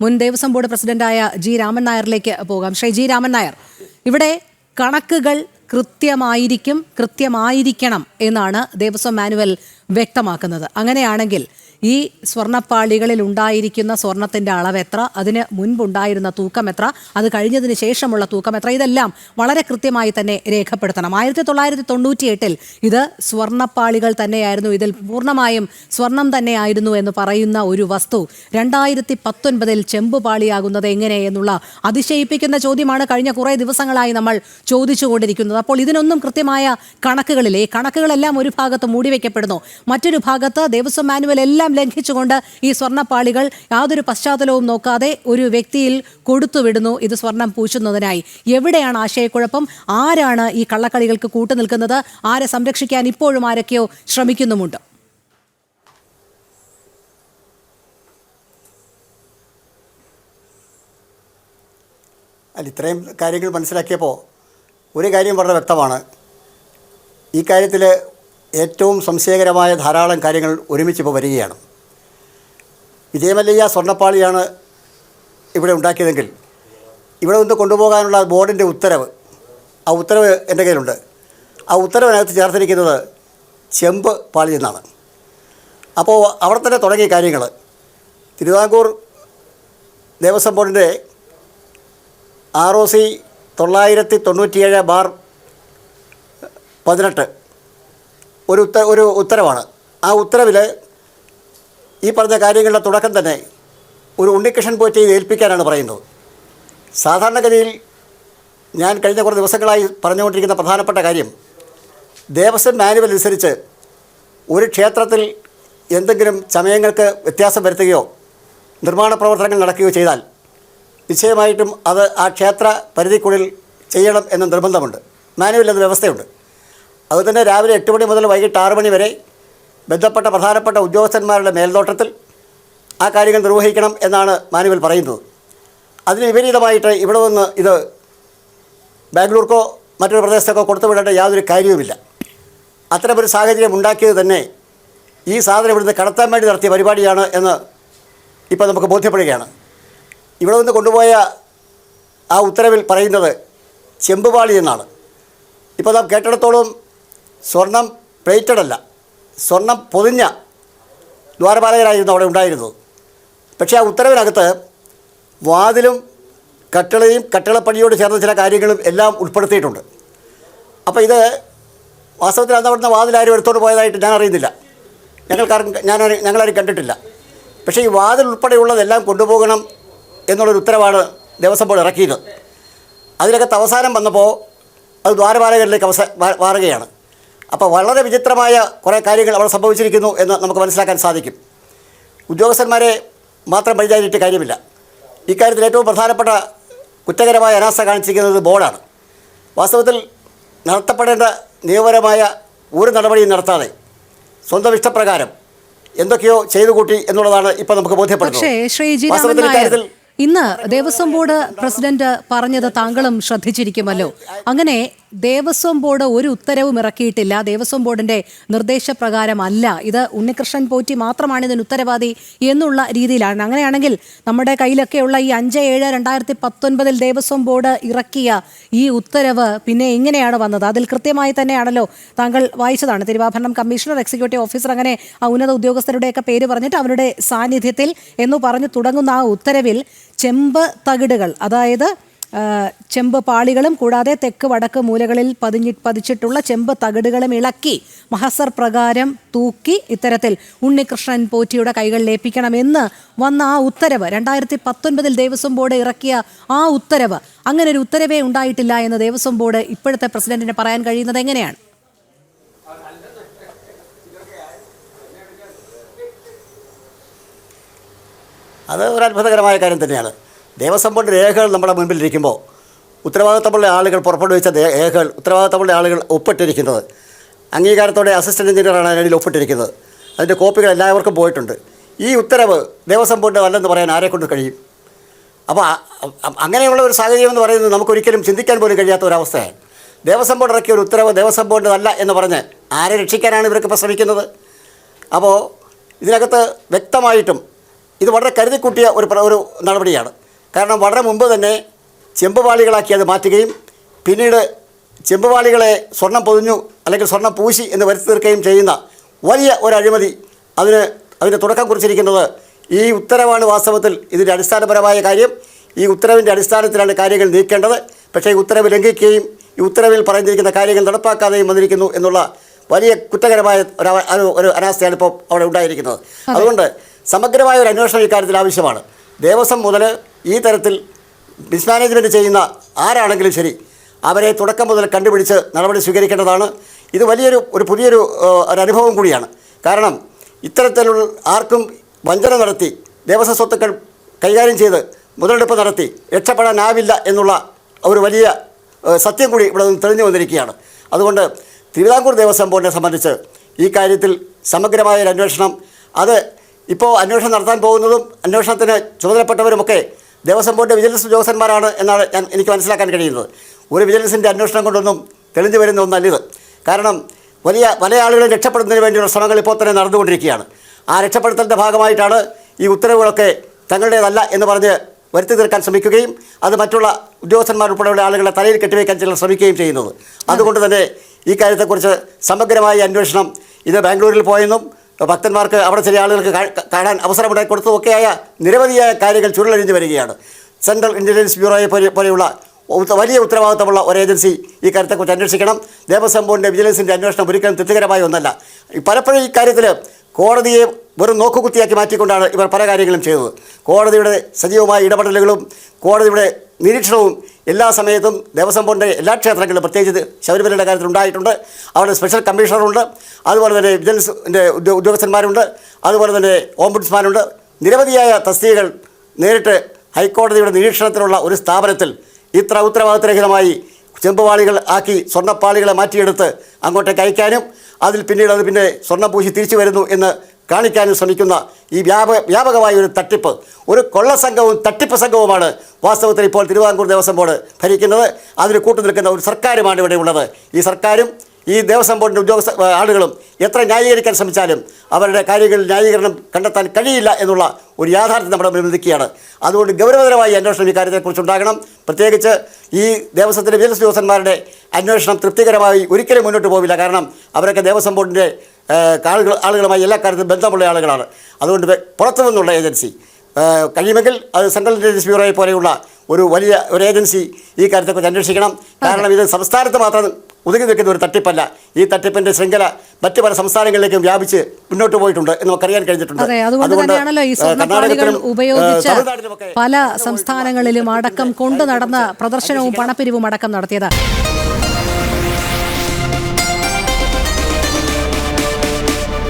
മുൻ ദേവസ്വം ബോർഡ് പ്രസിഡന്റായ ജി രാമൻ നായരിലേക്ക് പോകാം. ശ്രീ ജി രാമൻ നായർ ഇവിടെ കണക്കുകൾ കൃത്യമായിരിക്കും കൃത്യമായിരിക്കണം എന്നാണ് ദേവസ്വം മാനുവൽ വ്യക്തമാക്കുന്നത്. അങ്ങനെയാണെങ്കിൽ ഈ സ്വർണപ്പാളികളിൽ ഉണ്ടായിരിക്കുന്ന സ്വർണത്തിന്റെ അളവ് എത്ര അതിന് മുൻപുണ്ടായിരുന്ന തൂക്കം എത്ര അത് കഴിഞ്ഞതിന് ശേഷമുള്ള തൂക്കം എത്ര ഇതെല്ലാം വളരെ കൃത്യമായി തന്നെ രേഖപ്പെടുത്തണം. ആയിരത്തി തൊള്ളായിരത്തി തൊണ്ണൂറ്റി എട്ടിൽ ഇത് സ്വർണപ്പാളികൾ തന്നെയായിരുന്നു ഇതിൽ പൂർണമായും സ്വർണം തന്നെയായിരുന്നു എന്ന് പറയുന്ന ഒരു വസ്തു. രണ്ടായിരത്തി പത്തൊൻപതിൽ ചെമ്പുപാളിയാകുന്നത് എങ്ങനെ എന്നുള്ള അതിശയിപ്പിക്കുന്ന ചോദ്യമാണ് കഴിഞ്ഞ കുറേ ദിവസങ്ങളായി നമ്മൾ ചോദിച്ചുകൊണ്ടിരിക്കുന്നത്. അപ്പോൾ ഇതിനൊന്നും കൃത്യമായ കണക്കുകളില്ലേ. കണക്കുകളെല്ലാം ഒരു ഭാഗത്ത് മൂടിവെക്കപ്പെടുന്നു മറ്റൊരു ഭാഗത്ത് ദേവസ്വം മാനുവൽ എല്ലാം ലംഘിച്ചുകൊണ്ട് ഈ സ്വർണപ്പാളികൾ യാതൊരു പശ്ചാത്തലവും നോക്കാതെ ഒരു വ്യക്തിയിൽ കൊടുത്തുവിടുന്നു. ഇത് സ്വർണം പൂശുന്നതിനായി. എവിടെയാണ് ആശയക്കുഴപ്പം? ആരാണ് ഈ കള്ളക്കളികൾക്ക് കൂട്ടുനിൽക്കുന്നത്? ആരെ സംരക്ഷിക്കാൻ ഇപ്പോഴും ആരൊക്കെയോ ശ്രമിക്കുന്നുമുണ്ട്. അല്ല ഇത്രയും കാര്യങ്ങൾ മനസ്സിലാക്കിയപ്പോൾ ഒരു കാര്യം വളരെ വ്യക്തമാണ്. ഈ കാര്യത്തിൽ ഏറ്റവും സംശയകരമായ ധാരാളം കാര്യങ്ങൾ ഒരുമിച്ച് ഇപ്പോൾ വരികയാണ്. വിജയമല്ലയ്യ സ്വർണപ്പാളിയാണ് ഇവിടെ ഉണ്ടാക്കിയതെങ്കിൽ ഇവിടെ നിന്ന് കൊണ്ടുപോകാനുള്ള ബോർഡിന്റെ ഉത്തരവ് ആ ഉത്തരവ് എന്റെ കയ്യിലുണ്ട്. ആ ഉത്തരവിനകത്ത് ചേർത്തിരിക്കുന്നത് ചെമ്പ് പാളി എന്നാണ്. അപ്പോൾ അവിടെ തന്നെ തുടങ്ങിയ കാര്യങ്ങൾ. തിരുവിതാംകൂർ ദേവസ്വം ബോർഡിന്റെ ആർ ഒ സി തൊള്ളായിരത്തി തൊണ്ണൂറ്റിയേഴ് ബാർ പതിനെട്ട്. ഒരു ഉത്ത ഒരു ഉത്തരവാണ്. ആ ഉത്തരവിൽ ഈ പറഞ്ഞ കാര്യങ്ങളുടെ തുടക്കം തന്നെ ഒരു ഉണ്ണികൃഷ്ണൻ പോറ്റി ഏൽപ്പിക്കാനാണ് പറയുന്നത്. സാധാരണഗതിയിൽ ഞാൻ കഴിഞ്ഞ കുറേ ദിവസങ്ങളായി പറഞ്ഞുകൊണ്ടിരിക്കുന്ന പ്രധാനപ്പെട്ട കാര്യം ദേവസ്വം മാനുവൽ അനുസരിച്ച് ഒരു ക്ഷേത്രത്തിൽ എന്തെങ്കിലും സമയങ്ങൾക്ക് വ്യത്യാസം വരുത്തുകയോ നിർമ്മാണ പ്രവർത്തനങ്ങൾ നടക്കുകയോ ചെയ്താൽ നിശ്ചയമായിട്ടും അത് ആ ക്ഷേത്ര പരിധിക്കുള്ളിൽ ചെയ്യണം എന്ന നിർബന്ധമുണ്ട്. മാനുവൽ എന്ന വ്യവസ്ഥയുണ്ട്. അതുതന്നെ രാവിലെ എട്ട് മണി മുതൽ വൈകിട്ട് ആറ് മണി വരെ ബന്ധപ്പെട്ട പ്രധാനപ്പെട്ട ഉദ്യോഗസ്ഥന്മാരുടെ മേൽനോട്ടത്തിൽ ആ കാര്യങ്ങൾ നിർവഹിക്കണം എന്നാണ് മാനുവൽ പറയുന്നത്. അതിന് വിപരീതമായിട്ട് ഇവിടെ നിന്ന് ഇത് ബാംഗ്ലൂർക്കോ മറ്റൊരു പ്രദേശത്തൊക്കെ കൊടുത്തുവിടേണ്ട യാതൊരു കാര്യവുമില്ല. അത്തരമൊരു സാഹചര്യം ഉണ്ടാക്കിയത് തന്നെ ഈ സാധനം ഇവിടുന്ന് കടത്താൻ വേണ്ടി നടത്തിയ പരിപാടിയാണ് എന്ന് ഇപ്പോൾ നമുക്ക് ബോധ്യപ്പെടുകയാണ്. ഇവിടെ നിന്ന് കൊണ്ടുപോയ ആ ഉത്തരവിൽ പറയുന്നത് ചെമ്പുപാളി എന്നാണ്. ഇപ്പോൾ നാം കേട്ടിടത്തോളം സ്വർണം പ്ലേറ്റഡ് അല്ല സ്വർണം പൊതിഞ്ഞ ദ്വാരപാലകരായിരുന്നു അവിടെ ഉണ്ടായിരുന്നത്. പക്ഷേ ആ ഉത്തരവിനകത്ത് വാതിലും കട്ടിളയും കട്ടിളപ്പണിയോട് ചേർന്ന ചില കാര്യങ്ങളും എല്ലാം ഉൾപ്പെടുത്തിയിട്ടുണ്ട്. അപ്പോൾ ഇത് വാസ്തവത്തിൽ അന്ന് അവിടുന്ന് വാതിലാരും എടുത്തോണ്ട് പോയതായിട്ട് ഞാൻ അറിയുന്നില്ല. ഞങ്ങൾക്കാരും ഞാൻ ഞങ്ങളാരും കണ്ടിട്ടില്ല. പക്ഷേ ഈ വാതിൽ ഉൾപ്പെടെയുള്ളതെല്ലാം കൊണ്ടുപോകണം എന്നുള്ളൊരു ഉത്തരവാണ് ദേവസ്വം ബോർഡ് ഇറക്കിയത്. അതിലൊക്കെ അവസാനം വന്നപ്പോൾ അത് ദ്വാരപാലകരിലേക്ക് അവസ മാറുകയാണ് അപ്പോൾ വളരെ വിചിത്രമായ കുറേ കാര്യങ്ങൾ അവിടെ സംഭവിച്ചിരിക്കുന്നു എന്ന് നമുക്ക് മനസ്സിലാക്കാൻ സാധിക്കും. ഉദ്യോഗസ്ഥന്മാരെ മാത്രം പരിചാരിച്ചിട്ട് കാര്യമില്ല. ഇക്കാര്യത്തിൽ ഏറ്റവും പ്രധാനപ്പെട്ട കുറ്റകരമായ അനാസ്ഥ കാണിച്ചിരിക്കുന്നത് ബോർഡാണ്. വാസ്തവത്തിൽ നടത്തപ്പെടേണ്ട നിയമപരമായ ഒരു നടപടിയും നടത്താതെ സ്വന്തം ഇഷ്ടപ്രകാരം എന്തൊക്കെയോ ചെയ്തു കൂട്ടി എന്നുള്ളതാണ് ഇപ്പോൾ നമുക്ക് ബോധ്യപ്പെടുന്നത്. വാസ്തവത്തിൽ ഇക്കാര്യത്തിൽ ഇന്ന് ദേവസ്വം ബോർഡ് പ്രസിഡന്റ് പറഞ്ഞത് താങ്കളും ശ്രദ്ധിച്ചിരിക്കുമല്ലോ. അങ്ങനെ ദേവസ്വം ബോർഡ് ഒരു ഉത്തരവും ഇറക്കിയിട്ടില്ല. ദേവസ്വം ബോർഡിന്റെ നിർദ്ദേശപ്രകാരമല്ല ഇത് ഉണ്ണികൃഷ്ണൻ പോറ്റി മാത്രമാണ് ഇതിന് ഉത്തരവാദി എന്നുള്ള രീതിയിലാണ്. അങ്ങനെയാണെങ്കിൽ നമ്മുടെ കയ്യിലൊക്കെയുള്ള ഈ അഞ്ച് ഏഴ് രണ്ടായിരത്തി പത്തൊൻപതിൽ ദേവസ്വം ബോർഡ് ഇറക്കിയ ഈ ഉത്തരവ് പിന്നെ എങ്ങനെയാണ് വന്നത്? അതിൽ കൃത്യമായി തന്നെയാണല്ലോ താങ്കൾ വായിച്ചതാണ്. തിരുവാഭരണം കമ്മീഷണർ എക്സിക്യൂട്ടീവ് ഓഫീസർ അങ്ങനെ ഉന്നത ഉദ്യോഗസ്ഥരുടെയൊക്കെ പേര് പറഞ്ഞിട്ട് അവരുടെ സാന്നിധ്യത്തിൽ എന്ന് പറഞ്ഞു തുടങ്ങുന്ന ആ ഉത്തരവിൽ ചെമ്പ് തകിടുകൾ അതായത് ചെമ്പ് പാളികളും കൂടാതെ തെക്ക് വടക്ക് മൂലകളിൽ പതിഞ്ഞി പതിച്ചിട്ടുള്ള ചെമ്പ് തകിടുകളും ഇളക്കി മഹസർ പ്രകാരം തൂക്കി ഇത്തരത്തിൽ ഉണ്ണികൃഷ്ണൻ പോറ്റിയുടെ കൈകൾ ലയിപ്പിക്കണമെന്ന് വന്ന ആ ഉത്തരവ്. രണ്ടായിരത്തി പത്തൊൻപതിൽ ദേവസ്വം ബോർഡ് ഇറക്കിയ ആ ഉത്തരവ് അങ്ങനെ ഒരു ഉത്തരവേ ഉണ്ടായിട്ടില്ല എന്ന് ദേവസ്വം ബോർഡ് ഇപ്പോഴത്തെ പ്രസിഡന്റിന് പറയാൻ കഴിയുന്നത് എങ്ങനെയാണ്? അത് ഒരു അത്ഭുതകരമായ കാര്യം തന്നെയാണ്. ദേവസ്വം ബോർഡ് രേഖകൾ നമ്മുടെ മുൻപിലിരിക്കുമ്പോൾ ഉത്തരവാദിത്തമുള്ള ആളുകൾ പുറപ്പെടുവിച്ച വെച്ച രേഖകൾ ഉത്തരവാദിത്തമുള്ള ആളുകൾ ഒപ്പിട്ടിരിക്കുന്നത്. അംഗീകാരത്തോടെ അസിസ്റ്റന്റ് എഞ്ചിനീയറാണ് അതിൽ ഒപ്പിട്ടിരിക്കുന്നത്. അതിന്റെ കോപ്പികൾ എല്ലാവർക്കും പോയിട്ടുണ്ട്. ഈ ഉത്തരവ് ദേവസ്വം ബോർഡ് അല്ലെന്ന് പറയാൻ ആരെ കൊണ്ട് കഴിയും? അപ്പോൾ അങ്ങനെയുള്ള ഒരു സാഹചര്യം എന്ന് പറയുന്നത് നമുക്കൊരിക്കലും ചിന്തിക്കാൻ പോലും കഴിയാത്ത ഒരവസ്ഥയാണ് ദേവസ്വം ബോർഡ് ഇറക്കിയ ഒരു ഉത്തരവ് ദേവസ്വം ബോർഡ് അല്ല എന്ന് പറഞ്ഞ് ആരെ രക്ഷിക്കാനാണ് ഇവർക്ക് ഇപ്പോൾ ശ്രമിക്കുന്നത് അപ്പോൾ ഇതിനകത്ത് വ്യക്തമായിട്ടും ഇത് വളരെ കരുതിക്കൂട്ടിയ ഒരു ഒരു നടപടിയാണ്. കാരണം വളരെ മുമ്പ് തന്നെ ചെമ്പുപാളികളാക്കി അത് മാറ്റുകയും പിന്നീട് ചെമ്പുപാളികളെ സ്വർണം പൊതിഞ്ഞു അല്ലെങ്കിൽ സ്വർണം പൂശി എന്ന് വരുത്തി തീർക്കുകയും ചെയ്യുന്ന വലിയ ഒരു അഴിമതി അതിന് അതിന്റെ തുടക്കം കുറിച്ചിരിക്കുന്നത് ഈ ഉത്തരവാണ് വാസ്തവത്തിൽ ഇതിന്റെ അടിസ്ഥാനപരമായ കാര്യം. ഈ ഉത്തരവിന്റെ അടിസ്ഥാനത്തിലാണ് കാര്യങ്ങൾ നീക്കേണ്ടത്. പക്ഷേ ഈ ഉത്തരവ് ലംഘിക്കുകയും ഈ ഉത്തരവിൽ പറഞ്ഞിരിക്കുന്ന കാര്യങ്ങൾ നടപ്പാക്കാതെയും വന്നിരിക്കുന്നു എന്നുള്ള വലിയ കുറ്റകരമായ ഒരു ഒരു അനാസ്ഥയാണ് ഇപ്പോൾ അവിടെ ഉണ്ടായിരിക്കുന്നത്. അതുകൊണ്ട് സമഗ്രമായ ഒരു അന്വേഷണം ഇക്കാര്യത്തിൽ ആവശ്യമാണ്. ദേവസ്വം മുതൽ ഈ തരത്തിൽ മിസ്മാനേജ്മെന്റ് ചെയ്യുന്ന ആരാണെങ്കിലും ശരി അവരെ തുടക്കം മുതൽ കണ്ടുപിടിച്ച് നടപടി സ്വീകരിക്കേണ്ടതാണ്. ഇത് വലിയൊരു ഒരു പുതിയൊരു ഒരനുഭവം കൂടിയാണ്. കാരണം ഇത്തരത്തിലുള്ള ആർക്കും വഞ്ചന നടത്തി ദേവസ്വ സ്വത്തുക്കൾ കൈകാര്യം ചെയ്ത് മുതലെടുപ്പ് നടത്തി രക്ഷപ്പെടാനാവില്ല എന്നുള്ള ഒരു വലിയ സത്യം കൂടി ഇവിടെ നിന്ന് തെളിഞ്ഞു വന്നിരിക്കുകയാണ്. അതുകൊണ്ട് തിരുവിതാംകൂർ ദേവസ്വം ബോർഡിനെ സംബന്ധിച്ച് ഈ കാര്യത്തിൽ സമഗ്രമായ ഒരു അന്വേഷണം അത് ഇപ്പോൾ അന്വേഷണം നടത്താൻ പോകുന്നതും അന്വേഷണത്തിന് ചുമതലപ്പെട്ടവരുമൊക്കെ ദേവസ്വം ബോർഡ് വിജിലൻസ് ഉദ്യോഗസ്ഥന്മാരാണ് എന്നാണ് ഞാൻ എനിക്ക് മനസ്സിലാക്കാൻ കഴിയുന്നത്. ഒരു വിജിലൻസിന്റെ അന്വേഷണം കൊണ്ടൊന്നും തെളിഞ്ഞു വരുന്ന ഒന്നല്ല ഇത്. കാരണം വലിയ പല ആളുകളെ രക്ഷപ്പെടുന്നതിന് വേണ്ടിയുള്ള ശ്രമങ്ങൾ ഇപ്പോൾ തന്നെ നടന്നുകൊണ്ടിരിക്കുകയാണ്. ആ രക്ഷപ്പെടുത്തലിന്റെ ഭാഗമായിട്ടാണ് ഈ ഉത്തരവുകളൊക്കെ തങ്ങളുടേതല്ല എന്ന് പറഞ്ഞ് വരുത്തി തീർക്കാൻ ശ്രമിക്കുകയും അത് മറ്റുള്ള ഉദ്യോഗസ്ഥന്മാർ ഉൾപ്പെടെയുള്ള ആളുകളെ തലയിൽ കെട്ടിവയ്ക്കാൻ ചിലർ ശ്രമിക്കുകയും ചെയ്യുന്നത്. അതുകൊണ്ട് തന്നെ ഈ കാര്യത്തെക്കുറിച്ച് സമഗ്രമായ അന്വേഷണം ഇത് ബാംഗ്ലൂരിൽ പോയെന്നും ഭക്തന്മാർക്ക് അവിടെ ചില ആളുകൾക്ക് കാണാൻ അവസരമുണ്ടാക്കി കൊടുത്തതൊക്കെയായ നിരവധിയായ കാര്യങ്ങൾ ചുരുളഴിഞ്ഞു വരികയാണ്. സെൻട്രൽ ഇന്റലിജൻസ് ബ്യൂറോയെ പോലെയുള്ള വലിയ ഉത്തരവാദിത്തമുള്ള ഒരു ഏജൻസി ഈ കാര്യത്തെക്കുറിച്ച് അന്വേഷിക്കണം. ദേവസ്വം ബോർഡിന്റെ വിജിലൻസിന്റെ അന്വേഷണം ഒരിക്കലും തൃപ്തികരമായ ഒന്നല്ല. പലപ്പോഴും ഈ കാര്യത്തിൽ കോടതിയെ വെറും നോക്കുകുത്തിയാക്കി മാറ്റിക്കൊണ്ടാണ് ഇവർ പല കാര്യങ്ങളും ചെയ്തത്. കോടതിയുടെ സജീവമായ ഇടപെടലുകളും കോടതിയുടെ നിരീക്ഷണവും എല്ലാ സമയത്തും ദേവസ്വം ബോർഡിന്റെ എല്ലാ ക്ഷേത്രങ്ങളിലും പ്രത്യേകിച്ച് ശബരിമലയുടെ കാര്യത്തിൽ ഉണ്ടായിട്ടുണ്ട് അവിടെ സ്പെഷ്യൽ കമ്മീഷണറുണ്ട്. അതുപോലെ തന്നെ വിജിലൻസിന്റെ ഉദ്യോഗസ്ഥന്മാരുണ്ട്. അതുപോലെ തന്നെ ഓംബുഡ്സ്മാനുണ്ട്. നിരവധിയായ തസ്തികകൾ നേരിട്ട് ഹൈക്കോടതിയുടെ നിരീക്ഷണത്തിലുള്ള ഒരു സ്ഥാപനത്തിൽ ഇത്ര ഉത്തരവാദിത്തരഹിതമായി ചെമ്പുപാളികൾ ആക്കി സ്വർണപ്പാളികളെ മാറ്റിയെടുത്ത് അങ്ങോട്ടേക്ക് അയക്കാനും അതിൽ പിന്നീട് അത് പിന്നെ സ്വർണം പൂശി തിരിച്ചു വരുന്നു എന്ന് കാണിക്കാനും ശ്രമിക്കുന്ന ഈ വ്യാപ വ്യാപകമായ ഒരു തട്ടിപ്പ് ഒരു കൊള്ള സംഘവും തട്ടിപ്പ് സംഘവുമാണ് വാസ്തവത്തിൽ ഇപ്പോൾ തിരുവിതാംകൂർ ദേവസ്വം ബോർഡ് ഭരിക്കുന്നത്. അതിന് കൂട്ടു നിൽക്കുന്ന ഒരു സർക്കാരുമാണ് ഇവിടെ ഉള്ളത്. ഈ സർക്കാരും ഈ ദേവസ്വം ബോർഡിന്റെ ഉദ്യോഗസ്ഥ ആളുകളും എത്ര ന്യായീകരിക്കാൻ ശ്രമിച്ചാലും അവരുടെ കാര്യങ്ങളിൽ ന്യായീകരണം കണ്ടെത്താൻ കഴിയില്ല എന്നുള്ള ഒരു യാഥാർത്ഥ്യം നമ്മുടെ മുന്നിൽ നിൽക്കുകയാണ്. അതുകൊണ്ട് ഗൗരവതരമായി അന്വേഷണം ഈ കാര്യത്തെക്കുറിച്ച് ഉണ്ടാകണം. പ്രത്യേകിച്ച് ഈ ദേവസ്വത്തിന്റെ വിജിലൻസ് ഉദ്യോഗസ്ഥന്മാരുടെ അന്വേഷണം തൃപ്തികരമായി ഒരിക്കലും മുന്നോട്ട് പോവില്ല. കാരണം അവരൊക്കെ ദേവസ്വം ബോർഡിന്റെ ആളുകൾ ആളുകളുമായി എല്ലാ കാര്യത്തിലും ബന്ധമുള്ള ആളുകളാണ്. അതുകൊണ്ട് പുറത്തു നിന്നുള്ള ഏജൻസി കഴിയുമെങ്കിൽ അത് സെൻട്രൽ ഇന്റലിജൻസ് ബ്യൂറോയെ പോലെയുള്ള ഒരു വലിയ ഒരു ഏജൻസി ഈ കാര്യത്തെക്കുറിച്ച് അന്വേഷിക്കണം. കാരണം ഇത് സംസ്ഥാനത്ത് മാത്രം ഒതുങ്ങി നിൽക്കുന്ന ഒരു തട്ടിപ്പല്ല. ഈ തട്ടിപ്പിന്റെ ശൃംഖല മറ്റു പല സംസ്ഥാനങ്ങളിലേക്കും വ്യാപിച്ച് മുന്നോട്ട് പോയിട്ടുണ്ട് എന്ന് നമുക്കറിയാൻ കഴിഞ്ഞിട്ടുണ്ട്. അതെ അതുകൊണ്ട് പല സംസ്ഥാനങ്ങളിലും അടക്കം കൊണ്ടു നടന്ന പ്രദർശനവും പണപ്പിരിവും അടക്കം നടത്തിയത്